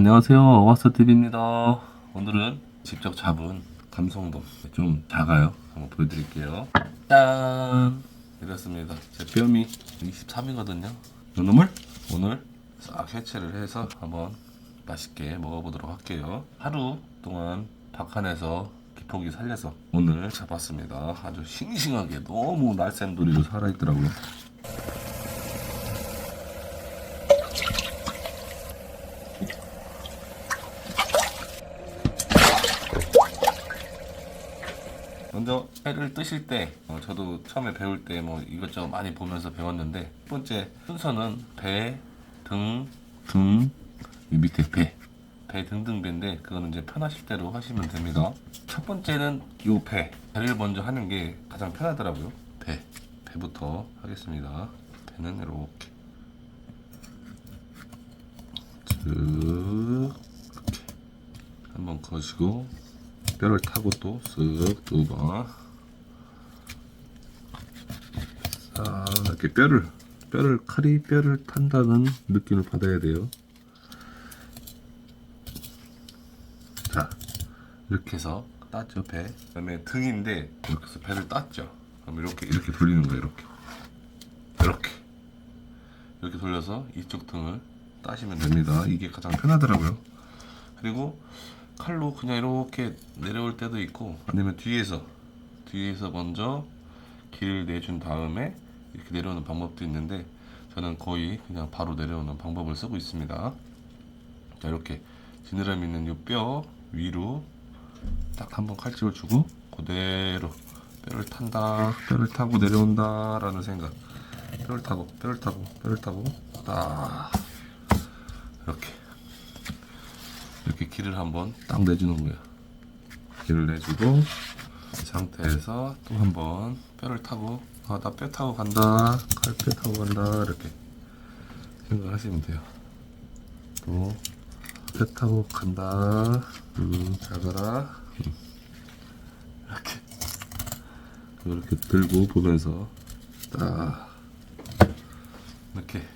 안녕하세요. 어와스TV입니다. 오늘은 직접 잡은 감성돔. 좀 작아요. 한번 보여드릴게요. 짠! 이렇습니다. 제 뼈미 23이거든요. 요 놈을 오늘 싹 해체를 해서 한번 맛있게 먹어보도록 할게요. 하루 동안 박한에서 기폭이 살려서 오늘 잡았습니다. 아주 싱싱하게 너무 도리로 살아있더라고요. 먼저 회를 뜨실 때 어, 저도 처음에 배울 때 뭐 이것저것 많이 보면서 배웠는데 첫 번째 순서는 배, 등, 등, 이 밑에 배, 배 등등 배인데 그거는 이제 편하실 대로 하시면 됩니다. 첫 번째는 요 배, 배를 먼저 하는 게 가장 편하더라고요. 배, 배부터 하겠습니다. 배는 이렇게 쭉 이렇게 한번 거시고 뼈를 타고 또 쓱 두 번. 자, 이렇게 뼈를 뼈를 칼이 뼈를 탄다는 느낌을 받아야 돼요. 자, 이렇게 해서 땄죠 배. 그다음에 등인데 이렇게 해서 배를 땄죠. 그럼 이렇게 이렇게 돌리는 거예요. 이렇게 이렇게 이렇게 돌려서 이쪽 등을 따시면 됩니다. 이게 가장 편하더라고요. 그리고 칼로 그냥 이렇게 내려올 때도 있고 아니면 뒤에서 뒤에서 먼저 길을 내준 다음에 이렇게 내려오는 방법도 있는데 저는 거의 그냥 바로 내려오는 방법을 쓰고 있습니다. 자 이렇게 지느러미 있는 이 뼈 위로 딱 한번 칼집을 주고 그대로 뼈를 탄다 뼈를 타고 내려온다 라는 생각 뼈를 타고 뼈를 타고 뼈를 타고 딱 이렇게 이렇게 길을 한번 딱 내주는 거예요. 길을 내주고 이 상태에서 또 한번 뼈를 타고 아나뼈 타고 간다 칼뼈 타고 간다 이렇게 생각하시면 돼요. 또뼈 타고 간다 음, 잘 가라 음. 이렇게 이렇게 들고 보면서 딱 이렇게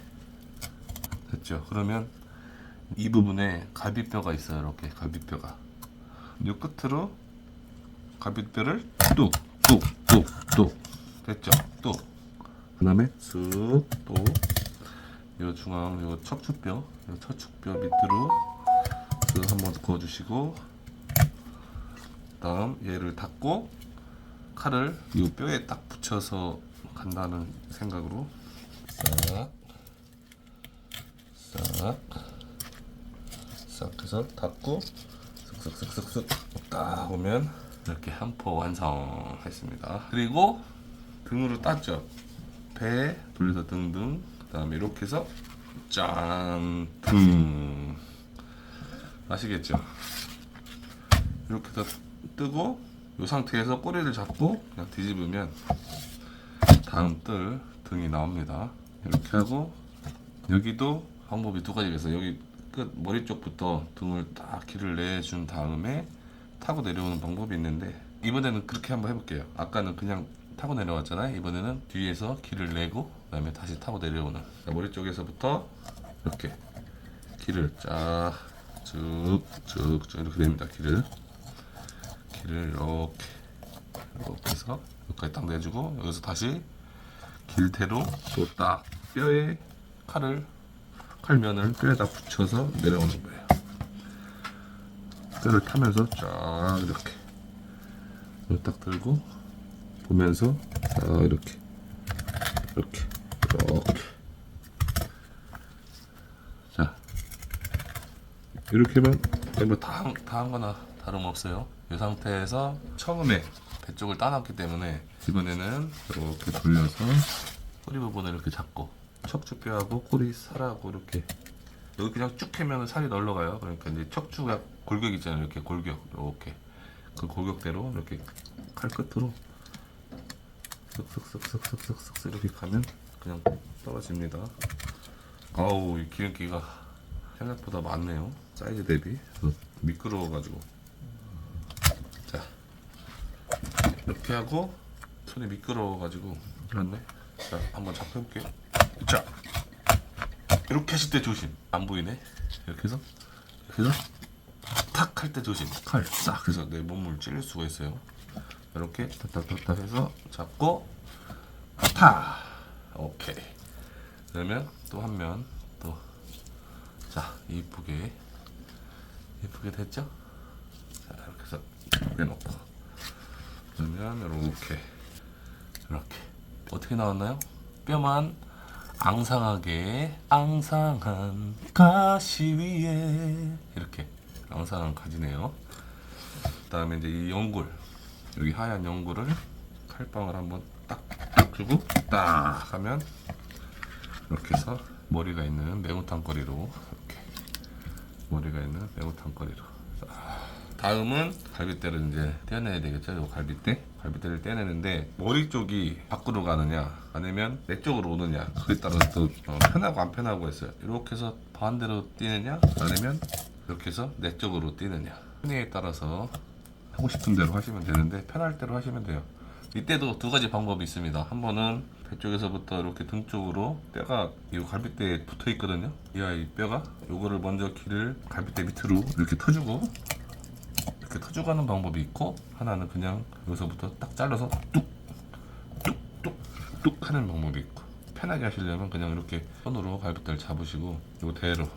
됐죠. 그러면 이 부분에 갈비뼈가 있어요. 이렇게 갈비뼈가. 이 끝으로 갈비뼈를 뚝 뚝 뚝 뚝 됐죠. 뚝. 그다음에 쓱 또 요 중앙 요 척추뼈, 요 척추뼈 밑으로 쓱 한번 그어주시고 다음 얘를 닫고 칼을 이 뼈에 딱 붙여서 간다는 생각으로 싹 싹. 싹 해서 닫고 쓱쓱쓱쓱쓱 딱 오면 이렇게 한 포 완성했습니다. 그리고 등으로 땄죠. 배 돌려서 등등 그 다음에 이렇게 해서 짠 등. 아시겠죠? 이렇게 해서 뜨고 이 상태에서 꼬리를 잡고 그냥 뒤집으면 다음 뜰 등이 나옵니다. 이렇게 하고 여기도 방법이 두 가지가 있어요. 여기 끝 머리 쪽부터 등을 딱 길을 내준 다음에 타고 내려오는 방법이 있는데 이번에는 그렇게 한번 해볼게요. 아까는 그냥 타고 내려왔잖아요. 이번에는 뒤에서 길을 내고 그다음에 다시 타고 내려오는 자, 머리 쪽에서부터 이렇게 길을 쫙쭉쭉쭉 이렇게 냅니다. 길을 길을 이렇게 이렇게 해서 여기까지 딱 내주고 여기서 다시 길대로 또 딱 뼈에 칼을 칼면을 뼈에다 붙여서 내려오는 거예요. 뼈를 타면서 쫙 이렇게 딱 들고 보면서 자 이렇게 이렇게 이렇게 자 이렇게 하면 뭐다한 거나 다름없어요. 이 상태에서 처음에 배 쪽을 따놨기 때문에 이번에는 이렇게 돌려서 꼬리 부분을 이렇게 잡고 척추뼈하고 꼬리 살하고 이렇게 여기 그냥 쭉 하면 살이 널러가요. 그러니까 이제 척추가 골격 있잖아요. 이렇게 골격 이렇게 그 골격대로 이렇게 칼 끝으로 쓱쓱쓱쓱쓱쓱쓱 이렇게 가면 그냥 떨어집니다. 아우 이 기름기가 생각보다 많네요. 사이즈 대비. 미끄러워가지고. 자 이렇게 하고 손이 미끄러워가지고. 그렇네. 자 한번 잡혀볼게요. 자 이렇게 하실 때 조심. 안 보이네? 이렇게 해서. 그래서? 탁 할 때 조심. 칼 싹. 그래서 내 몸을 찔릴 수가 있어요 이렇게 딱딱딱딱 해서 잡고 탁 오케이. 그러면 또 한 면 또. 자 이쁘게. 이쁘게 됐죠? 자 이렇게 해서 이렇게 놓고. 그러면 이렇게. 이렇게. 어떻게 나왔나요? 뼈만 앙상하게 앙상한 가시 위에. 이렇게 앙상한 가지네요. 그다음에 이제 이 연골 여기 하얀 연골을 칼빵을 한번 딱 주고 딱 하면 이렇게 해서 머리가 있는 매운탕 거리로 이렇게 머리가 있는 매운탕 거리로 자, 다음은 갈비뼈를 이제 떼어내야 되겠죠. 요 갈비뼈 갈비뼈를 떼내는데 머리 쪽이 밖으로 가느냐 아니면 내 쪽으로 오느냐 그에 따라서 또 어, 편하고 안 편하고 있어요. 이렇게 해서 반대로 뛰느냐 아니면 이렇게 해서 내 쪽으로 뛰느냐 편의에 따라서 하고 싶은 대로 하시면 되는데 편할 대로 하시면 돼요. 이때도 두 가지 방법이 있습니다. 한 번은 배 쪽에서부터 이렇게 등 쪽으로 뼈가 이 갈비뼈에 붙어 있거든요. 이 아이 뼈가 요거를 먼저 길을 갈비뼈 밑으로 이렇게 터주고 이렇게 터져가는 방법이 있고 하나는 그냥 여기서부터 딱 잘라서 뚝뚝뚝뚝 하는 방법이 있고 편하게 하시려면 그냥 이렇게 손으로 갈비뼈를 잡으시고 요 대로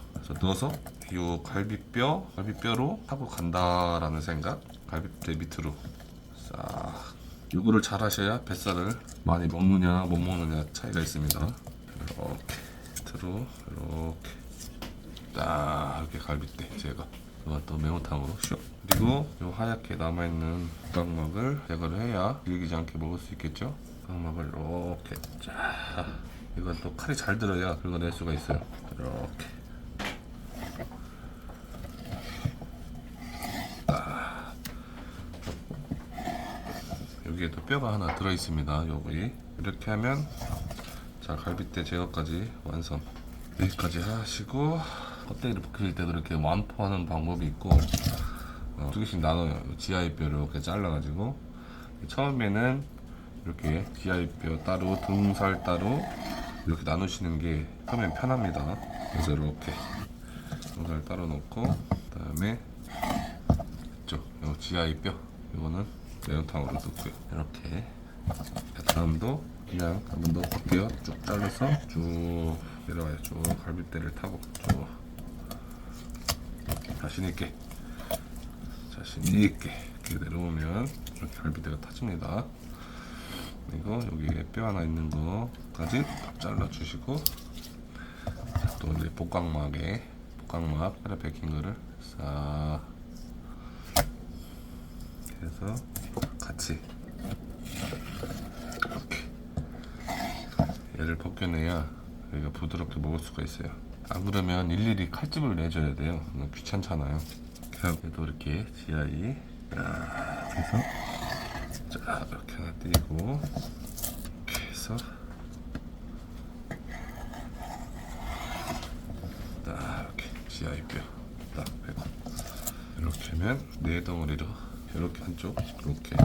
넣어서 요 갈비뼈 갈비뼈로 하고 간다라는 생각 갈비뼈 밑으로 싹. 요거를 잘 하셔야 뱃살을 많이 먹느냐 못 먹느냐 차이가 있습니다. 이렇게 밑으로 이렇게 딱 이렇게 갈비뼈 제가 이건 또 매운탕으로 슉 그리고 요 하얗게 남아있는 각막을 제거를 해야 질기지 않게 먹을 수 있겠죠? 각막을 이렇게 자 이건 또 칼이 잘 들어야 긁어낼 수가 있어요. 이렇게 여기에 또 뼈가 하나 들어 있습니다. 여기 이렇게 하면 자 갈비뼈 제거까지 완성. 여기까지 하시고 껍데기를 벗길 때도 이렇게 완포하는 방법이 있고 어, 두 개씩 나눠요. 지하의 뼈를 이렇게 잘라가지고. 처음에는 이렇게 지하의 뼈 따로 등살 따로 이렇게 나누시는 게 처음엔 편합니다. 그래서 이렇게 등살 따로 놓고 그 다음에 이쪽 요 지하의 뼈 이거는 매운탕으로 넣고요. 이렇게. 자, 다음도 그냥 한번더 볼게요. 쭉 잘라서 쭉 내려와요. 쭉 갈비뼈를 타고 쭉. 자신 있게. 자신 있게 이렇게 내려오면 이렇게 갈비뼈가 타집니다. 그리고 여기에 뼈 하나 있는 거까지 딱 잘라 주시고 또 이제 복각막에 복각막 하나 베낀 거를 싹. 해서 같이 이렇게 얘를 벗겨내야 여기가 부드럽게 먹을 수가 있어요. 안 그러면 일일이 칼집을 내줘야 돼요. 귀찮잖아요. 그래도 이렇게 지하이 자, 해서 자 이렇게 하나 띄고 이렇게 해서 딱 이렇게 지하이 뼈딱 빼고 이렇게 하면 네 덩어리로 이렇게 한쪽 이렇게.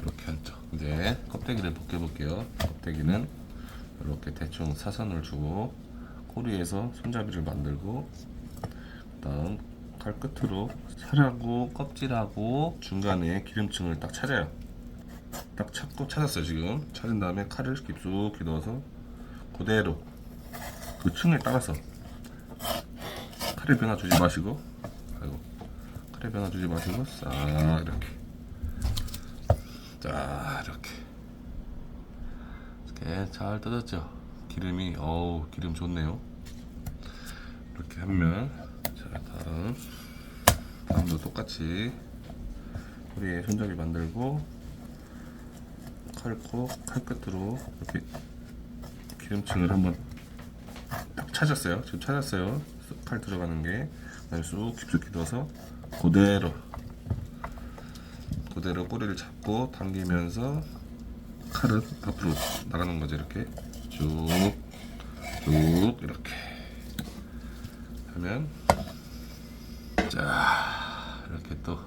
이렇게 한쪽. 이제 껍데기를 벗겨볼게요. 껍데기는 이렇게 대충 사선을 주고 꼬리에서 손잡이를 만들고 그다음 칼 끝으로 살하고 껍질하고 중간에 기름층을 딱 찾아요. 딱 찾고 찾았어요 지금. 찾은 다음에 칼을 깊숙이 넣어서 그대로 그 층을 따라서 칼을 변화 주지 마시고 칼에 변화 주지 마시고 싹 이렇게. 자 이렇게. 이렇게 잘 뜯었죠? 기름이 어우 기름 좋네요. 이렇게 하면 자 다음. 다음도 똑같이. 우리의 손잡이 만들고 칼코 칼끝으로 이렇게 기름층을 한번 딱 찾았어요. 지금 찾았어요. 쑥칼 들어가는 게. 그다음에 쑥 깊숙이 넣어서 그대로. 그대로 꼬리를 잡고 당기면서 칼은 앞으로 나가는 거죠 이렇게. 쭉쭉 이렇게. 하면 자 이렇게 또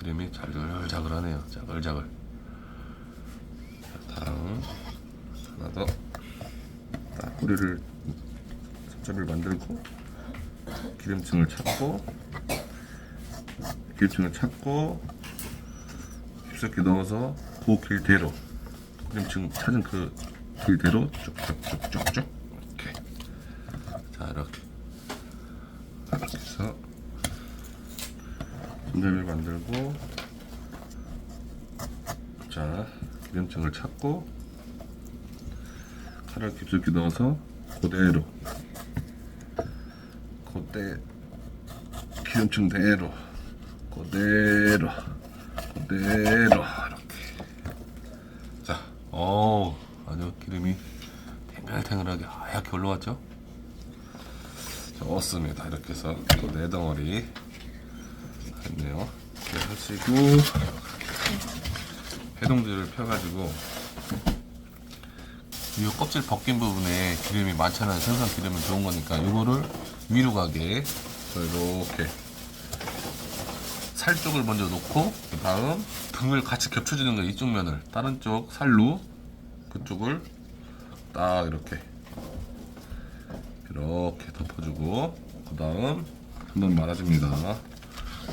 기름이 자글자글하네요. 자글자글. 자, 다음 하나 더. 딱 꼬리를 손잡이를 만들고 기름층을 찾고 기름층을 찾고 깊숙이 넣어서 그 길대로. 기름층 찾은 그 길대로 쭉쭉쭉쭉쭉. 이렇게. 자 이렇게. 이렇게 해서 분점을 만들고 자 기름층을 찾고 칼을 깊숙이 넣어서 그대로 그대 기름층 대로 그대로 그대로 이렇게 자, 어 아주 기름이 탱글탱글하게 하얗게 올라왔죠? 좋습니다. 이렇게 해서 또 네 덩어리 했네요. 이렇게 하시고 해동지를 펴가지고 이 껍질 벗긴 부분에 기름이 많잖아요. 생선 기름은 좋은 거니까 이거를 위로 가게 저 이렇게 살 쪽을 먼저 놓고 그 다음 등을 같이 겹쳐주는 거예요. 이쪽 면을 다른 쪽 살로 그쪽을 딱 이렇게 이렇게 덮어주고 그 다음 한번 말아줍니다.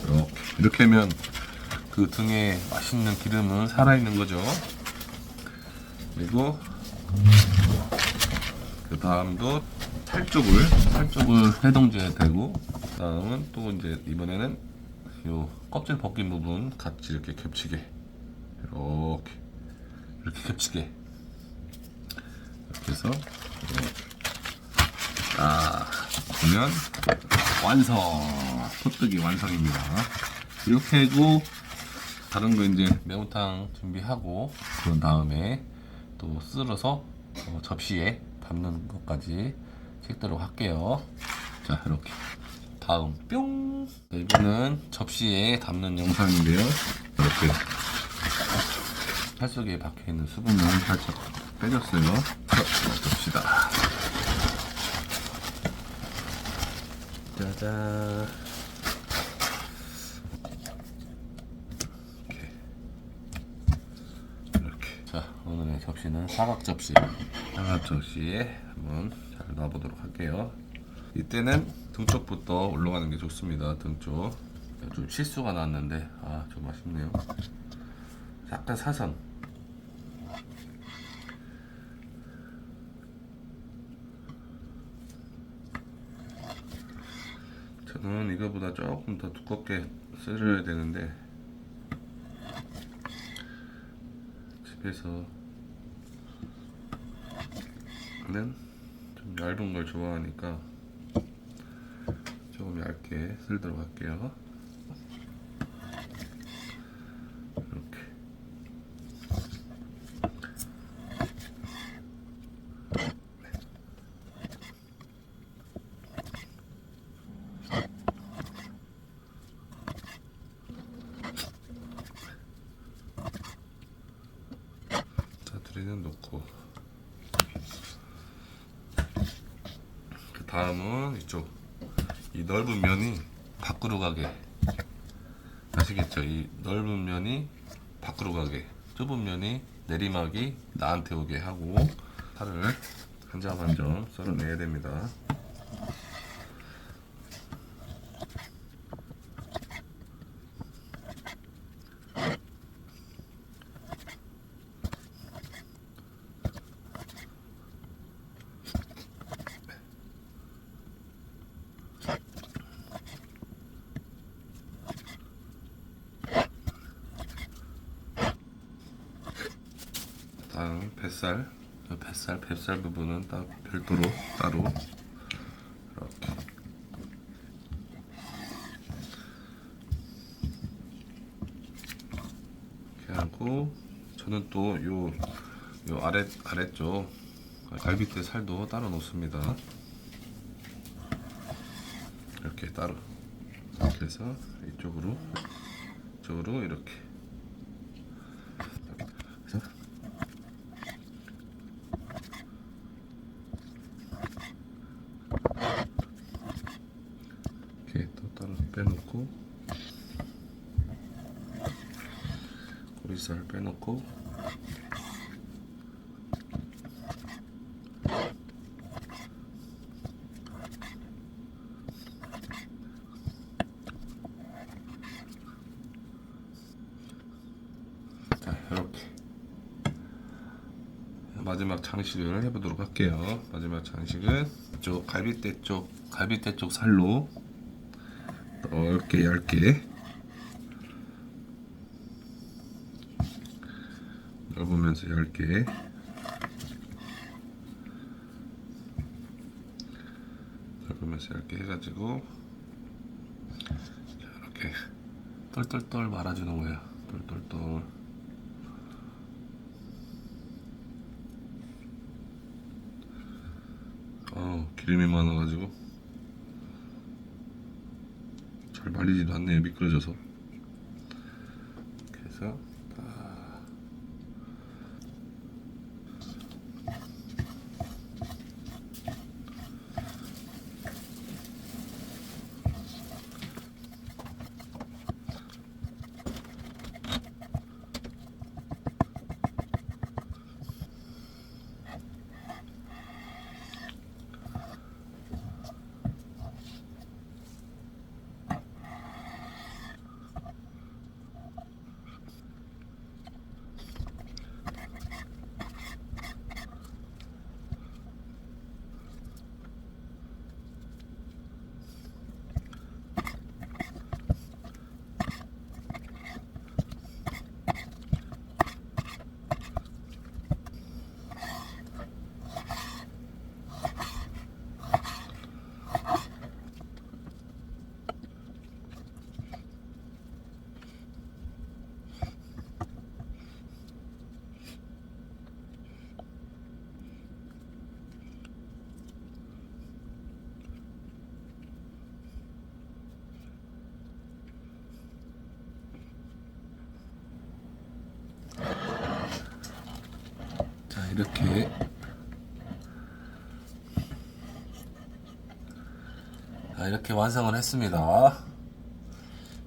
이렇게 이렇게 하면 그 등에 맛있는 기름은 살아있는 거죠. 그리고 그 다음도 살 쪽을 살 쪽을 해동제에 대고 그 다음은 또 이제 이번에는 요 껍질 벗긴 부분 같이 이렇게 겹치게. 이렇게. 이렇게 겹치게. 이렇게 해서 이렇게 딱 보면 완성. 호떡이 완성입니다. 이렇게 하고 다른 거 이제 매운탕 준비하고 그런 다음에 또 쓸어서 어, 접시에 담는 것까지 찍도록 할게요. 자 이렇게 다음. 뿅. 네, 이거는 접시에 담는 영상인데요. 이렇게 팔 속에 박혀있는 수분을 살짝 빼줬어요. 자, 봅시다. 짜잔. 이렇게. 자 오늘의 접시는 사각 접시. 사각 접시에 한번 잘 놔보도록 할게요. 이때는 등 쪽부터 올라가는 게 좋습니다. 등쪽. 좀 실수가 났는데 아 좀 아쉽네요. 약간 사선. 저는 이거보다 조금 더 두껍게 썰어야 되는데 집에서 는 좀 얇은 걸 좋아하니까 조금 얇게 썰도록 할게요 이렇게 자 둘이는 놓고 그 다음은 이쪽 이 넓은 면이 밖으로 가게 아시겠죠? 이 넓은 면이 밖으로 가게 좁은 면이 나한테 오게 하고 살을 한점 한 점 썰어내야 됩니다 다음 뱃살 이 뱃살 부분은 딱 별도로 따로 이렇게. 이렇게 하고 저는 또 요 요 아래 아래쪽 갈비뼈 살도 따로 놓습니다. 이렇게 따로. 이렇게 해서 이쪽으로 이쪽으로 이렇게 넣고. 자 이렇게. 마지막 장식을 해보도록 할게요. 마지막 장식은 이쪽 갈비뼈 쪽 갈비뼈 쪽 살로. 어, 넓게 얇게. 넓으면서 얇게 넓으면서 얇게 해가지고 자, 이렇게 똘똘똘 말아주는 거예요. 똘똘똘. 어 기름이 많아가지고 잘 말리지도 않네요 미끄러져서 그래서 이렇게. 자 이렇게 완성을 했습니다.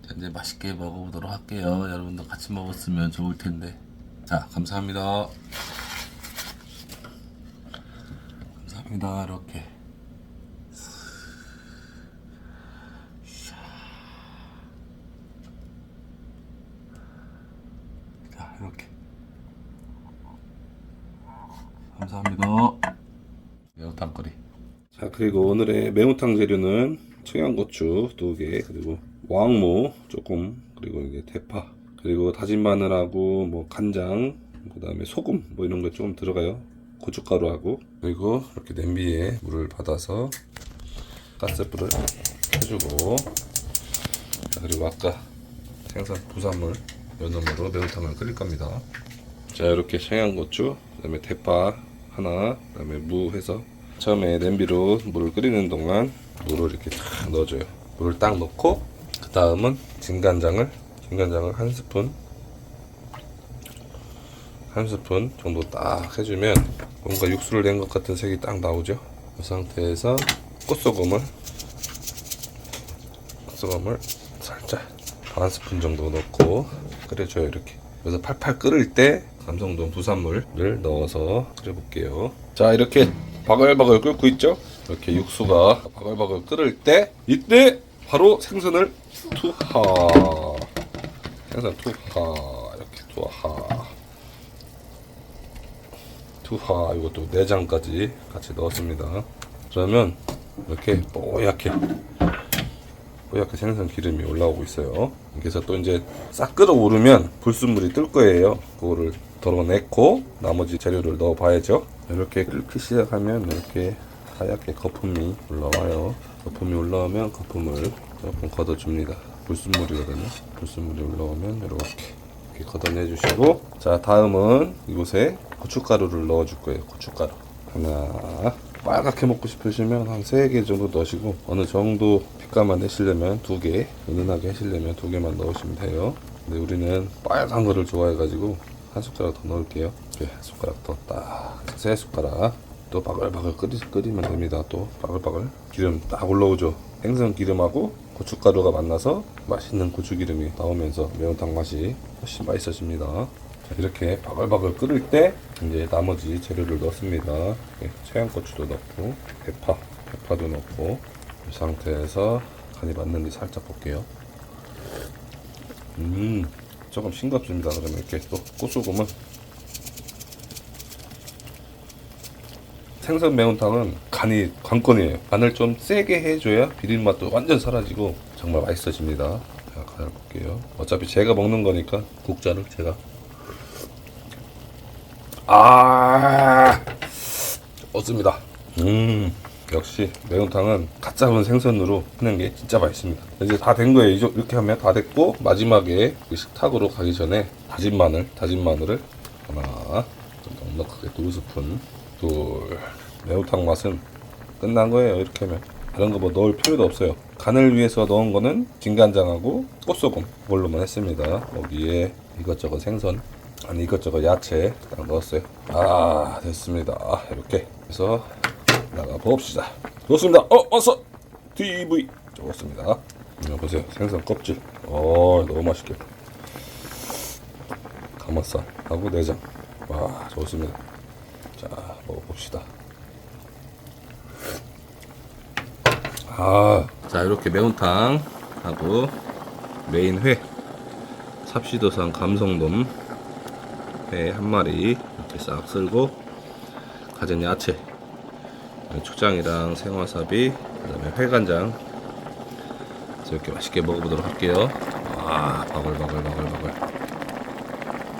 자, 이제 맛있게 먹어보도록 할게요. 여러분도 같이 먹었으면 좋을 텐데. 자 감사합니다. 감사합니다. 이렇게 자 이렇게 감사합니다. 매운탕거리. 자 그리고 오늘의 매운탕 재료는 청양고추 두 개, 그리고 왕무 조금, 그리고 이게 대파, 그리고 다진 마늘하고 뭐 간장, 그 다음에 소금 뭐 이런 거 조금 들어가요. 고춧가루하고 그리고 이렇게 냄비에 물을 받아서 가스불을 켜주고 자, 그리고 아까 생선 부산물 연어물로 매운탕을 끓일 겁니다. 자 이렇게 청양고추 그 다음에 대파 하나 그 다음에 무 해서 처음에 냄비로 물을 끓이는 동안 물을 이렇게 딱 넣어줘요. 물을 딱 넣고 그 다음은 진간장을 진간장을 한 스푼 한 스푼 정도 딱 해주면 뭔가 육수를 낸 것 같은 색이 딱 나오죠? 그 상태에서 꽃소금을 꽃소금을 살짝 반 스푼 정도 넣고 끓여줘요 이렇게. 그래서 팔팔 끓을 때 감성동 부산물을 넣어서 끓여볼게요. 자 이렇게 바글바글 끓고 있죠 이렇게 육수가 바글바글 끓을 때 이때 바로 생선을 투하 생선 투하 이렇게 투하 투하 이것도 내장까지 같이 넣었습니다 그러면 이렇게 뽀얗게 뽀얗게 생선 기름이 올라오고 있어요. 그래서 또 이제 싹 끓어오르면 불순물이 뜰 거예요. 그거를 덜어냈고 나머지 재료를 넣어 봐야죠. 이렇게 끓기 시작하면 이렇게 하얗게 거품이 올라와요. 거품이 올라오면 거품을 조금 걷어줍니다. 불순물이거든요. 불순물이 올라오면 이렇게 이렇게 걷어내 주시고 자 다음은 이곳에 고춧가루를 넣어 줄 거예요. 고춧가루 하나 빨갛게 먹고 싶으시면 한세개 정도 넣으시고 어느 정도 빛감만 내시려면 두 개, 은은하게 하시려면 두 개만 넣으시면 돼요. 근데 우리는 빨간 거를 좋아해 가지고 한 숟가락 더 넣을게요. 이렇게 한 숟가락 더 딱, 세 숟가락. 또 바글바글 끓이, 끓이면 됩니다. 또 바글바글 기름 딱 올라오죠. 생선 기름하고 고춧가루가 만나서 맛있는 고추기름이 나오면서 매운탕 맛이 훨씬 맛있어집니다. 자, 이렇게 바글바글 끓을 때 이제 나머지 재료를 넣습니다. 예, 청양고추도 넣고 대파, 대파도 넣고 이 상태에서 간이 맞는지 살짝 볼게요. 음, 조금 싱겁습니다. 그러면 이렇게 또 꽃소금을 생선 매운탕은 간이 관건이에요. 간을 좀 세게 해줘야 비린 맛도 완전 사라지고 정말 맛있어집니다. 자, 간을 볼게요. 어차피 제가 먹는 거니까 국자를 제가 아 좋습니다. 음 역시 매운탕은 갓 잡은 생선으로 하는 게 진짜 맛있습니다. 이제 다 된 거예요. 이렇게 하면 다 됐고 마지막에 그 식탁으로 가기 전에 다진 마늘, 다진 마늘을 하나 좀 넉넉하게 두 스푼, 둘 매운탕 맛은 끝난 거예요. 이렇게 하면 다른 거 뭐 넣을 필요도 없어요. 간을 위해서 넣은 거는 진간장하고 꽃소금 그걸로만 했습니다. 거기에 이것저것 생선 아니 이것저것 야채 딱 넣었어요. 아 됐습니다. 이렇게 해서 나가 봅시다. 좋습니다. 어 왔어. TV 좋습니다. 이거 보세요. 생선 껍질. 어 너무 맛있게. 가마살 하고 내장. 와 좋습니다. 자 먹어봅시다. 아, 자 이렇게 매운탕 하고 메인 회 삽시도산 감성돔 회 한 마리 이렇게 싹 쓸고 가진 야채 초장이랑 생와사비 그다음에 회간장 이렇게 맛있게 먹어보도록 할게요. 와 바글바글 바글바글.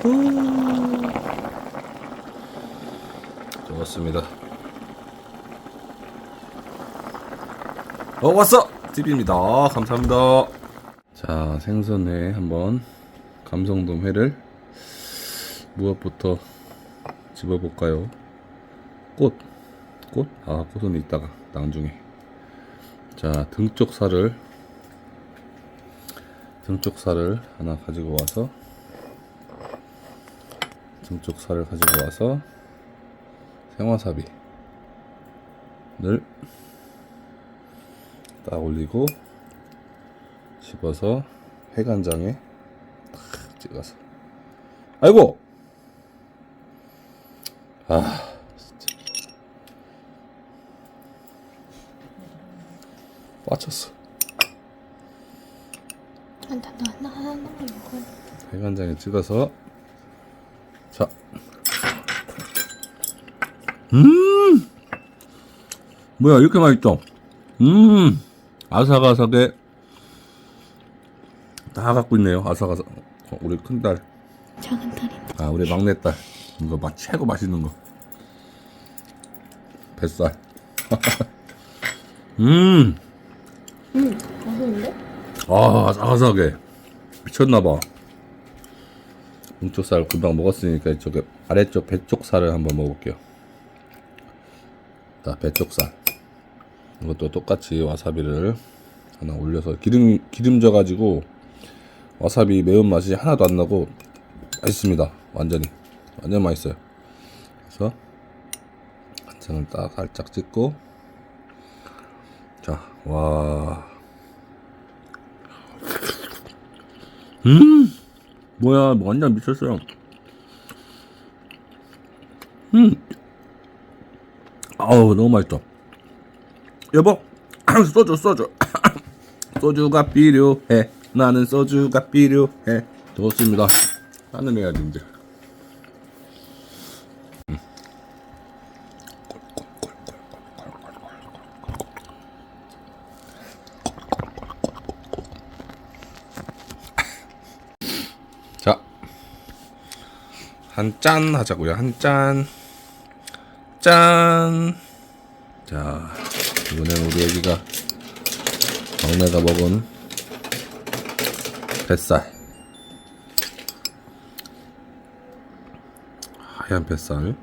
후. 좋았습니다. 어 왔어 TV입니다 감사합니다 자 생선회 한번 감성돔 회를 무엇부터 집어볼까요 꽃 꽃? 아 꽃은 이따가 나중에. 자 등쪽 살을 등쪽 살을 하나 가지고 와서 등쪽 살을 가지고 와서 생와사비를 딱 올리고 집어서 회간장에 탁 찍어서. 아이고! 아 진짜 빠쳤어. 한다 나 하나 하나 이거. 회간장에 찍어서. 자. 음! 뭐야 이렇게 맛있죠? 음! 아삭아삭에 다 갖고 있네요 아삭아삭. 어, 우리 큰 딸. 작은 딸인데. 아 우리 막내 딸. 이거 맛 최고 맛있는 거. 뱃살. 음! 응 맛있는데? 아 아삭아삭해 미쳤나봐. 뭉쪽살 금방 먹었으니까 이쪽에 아래쪽 배쪽 살을 한번 먹어볼게요. 자 배쪽 살. 이것도 똑같이 와사비를 하나 올려서 기름 기름져 가지고 와사비 매운 맛이 하나도 안 나고 맛있습니다. 완전히. 완전 맛있어요. 그래서 간장을 딱 살짝 찍고 자 와. 음! 뭐야 완전 미쳤어요. 음! 아우 너무 맛있다. 여보 소주 소주. 소주가 필요해. 나는 소주가 필요해. 좋습니다. 딴을 해야지 이제 한 짠 하자고요. 한 짠. 짠. 자, 이번엔 우리 애기가 막내가 먹은 뱃살. 하얀 뱃살.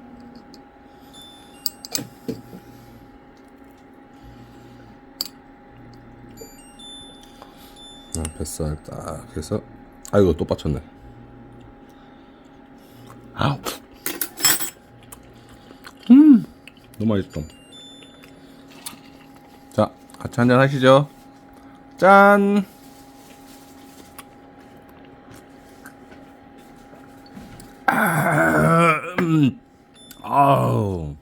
아, 뱃살 딱 해서 아이고 또 빠쳤네. 아, 음, 너무 맛있어. 자, 같이 한잔 하시죠. 짠. 아우,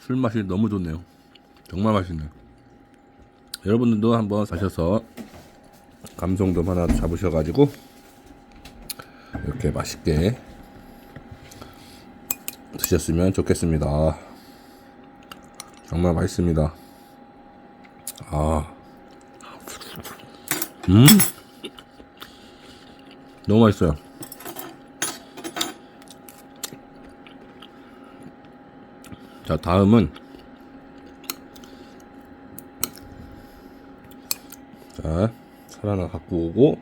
술 맛이 너무 좋네요. 정말 맛있네요. 여러분들도 한번 사셔서 감성돔 하나 잡으셔가지고 이렇게 맛있게 드셨으면 좋겠습니다. 정말 맛있습니다. 아, 음, 너무 맛있어요. 자, 다음은 자, 살 하나 갖고 오고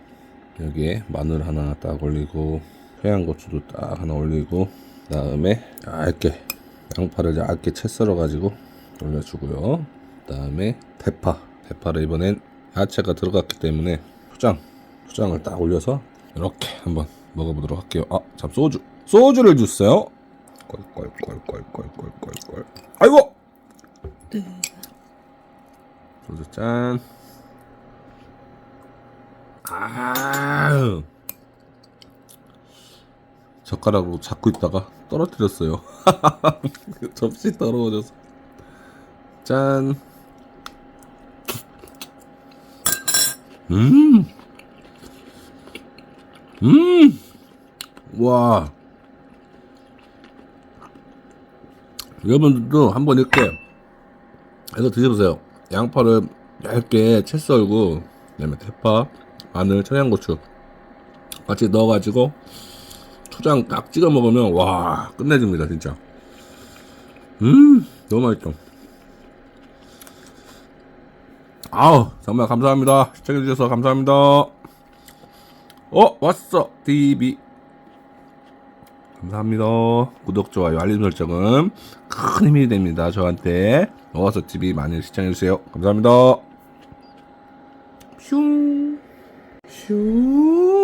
여기에 마늘 하나 딱 올리고 평양고추도 딱 하나 올리고 그 다음에 얇게 양파를 얇게 채 썰어 가지고 올려주고요. 그 다음에 대파 대파를 이번엔 야채가 들어갔기 때문에 초장 초장을 딱 올려서 이렇게 한번 먹어보도록 할게요. 아, 참 소주 소주를 주세요. 꼴꼴꼴꼴꼴꼴꼴꼴. 아이고. 소주 짠. 아. 젓가락으로 잡고 있다가 떨어뜨렸어요. 접시 더러워져서. 짠. 음. 음. 와. 여러분들도 한번 이렇게 해서 드셔보세요. 양파를 얇게 채 썰고, 그다음에 대파, 마늘, 청양고추 같이 넣어가지고 초장 딱 찍어 먹으면 와 끝내줍니다 진짜. 음 너무 맛있죠. 아우 정말 감사합니다. 시청해주셔서 감사합니다. 어 왔어 TV 감사합니다. 구독, 좋아요, 알림 설정은 큰 힘이 됩니다. 저한테 어와서 TV 많이 시청해주세요. 감사합니다. 슝, 슝.